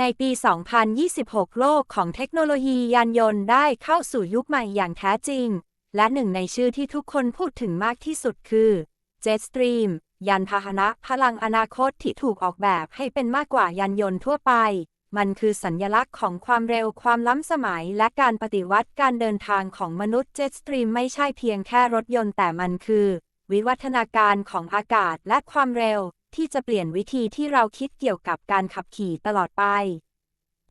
ในปี 2026 โลกของเทคโนโลยียานยนต์ได้เข้าสู่ยุคใหม่อย่างแท้จริง และหนึ่งในชื่อที่ทุกคนพูดถึงมากที่สุดคือ Jetstream ยานพาหนะพลังอนาคตที่ถูกออกแบบให้เป็นมากกว่ายานยนต์ทั่วไป มันคือสัญญลักษณ์ของความเร็วความล้ำสมัย และการปฏิวัติการเดินทางของมนุษย์ Jetstream ไม่ใช่เพียงแค่รถยนต์แต่มันคือ วิวัฒนาการของอากาศและความเร็ว ที่จะเปลี่ยนวิธีที่เราคิดเกี่ยวกับการขับขี่ตลอดไป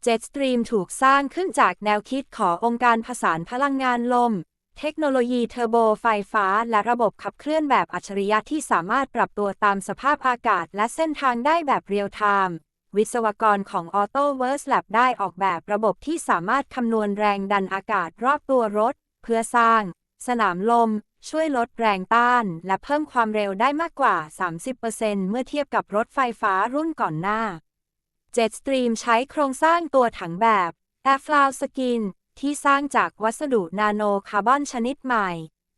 Jetstream ถูกสร้างขึ้นจากแนวคิดขององค์การผสานพลังงานลม เทคโนโลยีเทอร์โบไฟฟ้า และระบบขับเคลื่อนแบบอัจฉริยะที่สามารถปรับตัวตามสภาพอากาศและเส้นทางได้แบบเรียลไทม์วิศวกรของ AutoVerse Lab ได้ออกแบบระบบที่สามารถคำนวณแรงดันอากาศรอบตัวรถ เพื่อสร้าง สนามลม ช่วยลดแรงต้าน และเพิ่มความเร็วได้มากกว่า 30%เมื่อเทียบกับรถไฟฟ้ารุ่นก่อนหน้า Jetstream ใช้โครงสร้างตัวถังแบบ a f l o w Skin ที่สร้างจากวัสดุนาโนคาร์บอนชนิดใหม่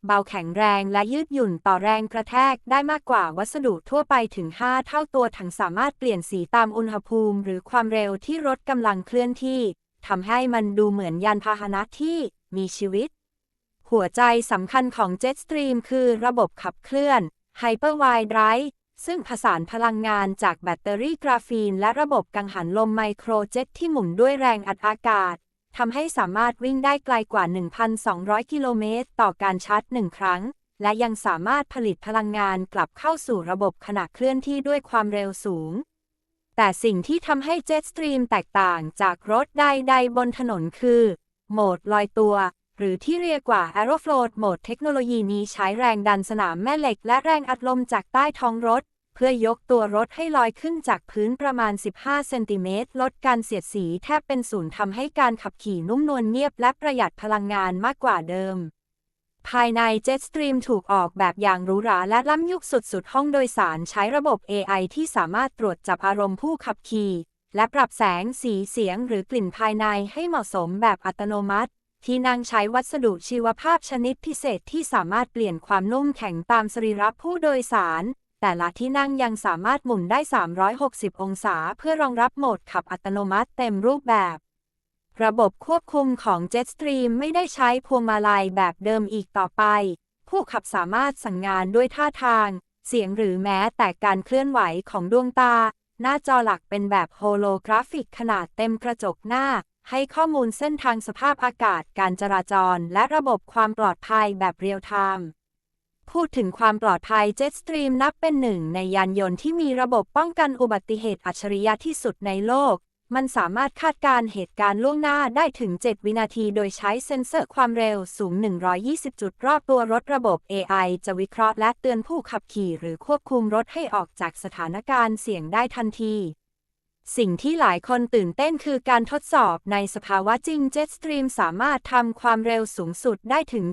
เบาแข็งแรงและยืดหยุ่นต่อแรงกระแทกได้มากกว่าวัสดุทั่วไปถึง 5 เท่าตัวถังสามารถเปลี่ยนสีตามอุณหภูมิ หรือความเร็วที่รถกำลังเคลื่อนที่ทำให้มันดูเหมือนยานพาหนะที่มีชีวิต หัวใจสำคัญของ Jetstream คือระบบขับเคลื่อน Hyperwide Drive ซึ่งผสานพลังงานจากแบตเตอรี่กราฟีน และระบบกังหันลมไมโครเจ็ตที่หมุนด้วยแรงอัดอากาศทำให้สามารถวิ่งได้ไกลกว่า 1,200 กิโลเมตร ต่อการชาร์จหนึ่งครั้ง และยังสามารถผลิตพลังงานกลับเข้าสู่ระบบขณะเคลื่อนที่ด้วยความเร็วสูง แต่สิ่งที่ทำให้ Jetstream แตกต่างจากรถใดๆบนถนนคือ โหมดลอยตัว หรือที่เรียกว่า Aerofloat โหมดเทคโนโลยีนี้ใช้แรงดันสนามแม่เหล็ก และแรงอัดลมจากใต้ท้องรถ เพื่อยกตัวรถให้ลอยขึ้นจากพื้นประมาณ 15 เซนติเมตร ลดการเสียดสีแทบเป็นศูนย์ทำให้การขับขี่นุ่มนวลเงียบและประหยัดพลังงานมากกว่าเดิม ภายใน Jetstream ถูกออกแบบอย่างหรูหราและล้ำยุคสุดๆ ห้องโดยสารใช้ระบบ AI ที่สามารถตรวจจับอารมณ์ผู้ขับขี่ และปรับแสง สี เสียง หรือกลิ่นภายในให้เหมาะสมแบบอัตโนมัติ ที่นั่งใช้วัสดุชีวภาพชนิดพิเศษที่สามารถเปลี่ยนความนุ่มแข็งตามสรีระผู้โดยสาร แต่ละที่นั่งยังสามารถหมุนได้ 360 องศาเพื่อรองรับโหมดขับอัตโนมัติเต็มรูปแบบ ระบบควบคุมของ Jetstream ไม่ได้ใช้พวงมาลัยแบบเดิมอีกต่อไป ผู้ขับสามารถสั่งงานด้วยท่าทาง เสียงหรือแม้แต่การเคลื่อนไหวของดวงตา หน้าจอหลักเป็นแบบโฮโลกราฟิกขนาดเต็มกระจกหน้า ให้ข้อมูลเส้นทางสภาพอากาศ การจราจร และระบบความปลอดภัยแบบเรียลไทม์พูดถึงความปลอดภัย Jetstream นับเป็นหนึ่งในยานยนต์ที่มีระบบป้องกันอุบัติเหตุอัจฉริยะที่สุดในโลก มันสามารถคาดการณ์เหตุการณ์ล่วงหน้าได้ถึง 7 วินาที โดยใช้เซ็นเซอร์ความเร็วสูง 120 จุดรอบตัวรถระบบ AI จะวิเคราะห์และเตือนผู้ขับขี่หรือควบคุมรถให้ออกจากสถานการณ์เสี่ยงได้ทันที สิ่งที่หลายคนตื่นเต้นคือการทดสอบในสภาวะจริง Jetstream สามารถทำความเร็วสูงสุดได้ถึง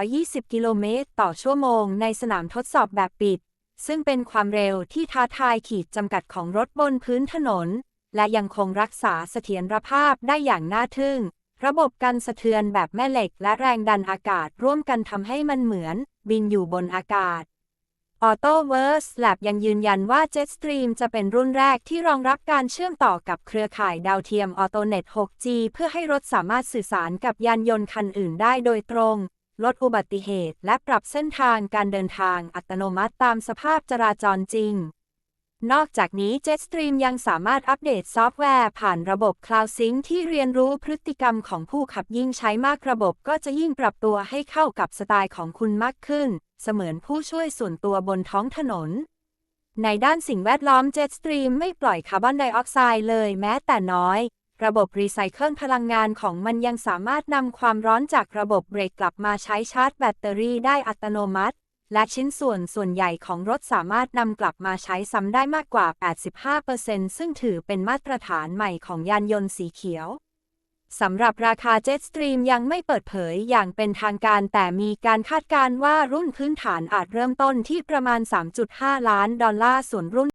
720 กิโลเมตรต่อชั่วโมงในสนามทดสอบแบบปิด ซึ่งเป็นความเร็วที่ท้าทายขีดจำกัดของรถบนพื้นถนน และยังคงรักษาเสถียรภาพได้อย่างน่าทึ่ง ระบบกันสะเทือนแบบแม่เหล็กและแรงดันอากาศร่วมกันทำให้มันเหมือน บินอยู่บนอากาศ AutoVerse Lab ยังยืนยันว่า Jetstream จะเป็นรุ่นแรกที่รองรับการเชื่อมต่อกับเครือข่ายดาวเทียม AutoNet 6G เพื่อให้รถสามารถสื่อสารกับยานยนต์คันอื่นได้โดยตรง ลดอุบัติเหตุ และปรับเส้นทางการเดินทางอัตโนมัติตามสภาพจราจรจริง นอกจากนี้ Jetstream ยังสามารถอัปเดตซอฟต์แวร์ผ่านระบบ CloudSync ที่เรียนรู้พฤติกรรมของผู้ขับยิ่งใช้มากระบบก็จะยิ่งปรับตัวให้เข้ากับสไตล์ของคุณมากขึ้น เสมือนผู้ช่วยส่วนตัวบนท้องถนน ในด้านสิ่งแวดล้อม Jetstream ไม่ปล่อยคาร์บอนไดออกไซด์เลยแม้แต่น้อย ระบบรีไซเคิลพลังงานของมันยังสามารถนำความร้อนจากระบบเบรกกลับมาใช้ชาร์จแบตเตอรี่ได้อัตโนมัติ และชิ้นส่วนส่วนใหญ่ของรถสามารถนำกลับมาใช้ซ้ำได้มากกว่า 85%ซึ่งถือเป็นมาตรฐานใหม่ของยานยนต์สีเขียว สำหรับราคา Jetstream ยังไม่เปิดเผยอย่างเป็นทางการ แต่มีการคาดการณ์ว่ารุ่นพื้นฐานอาจเริ่มต้นที่ประมาณ 3.5 ล้านดอลลาร์ส่วนรุ่น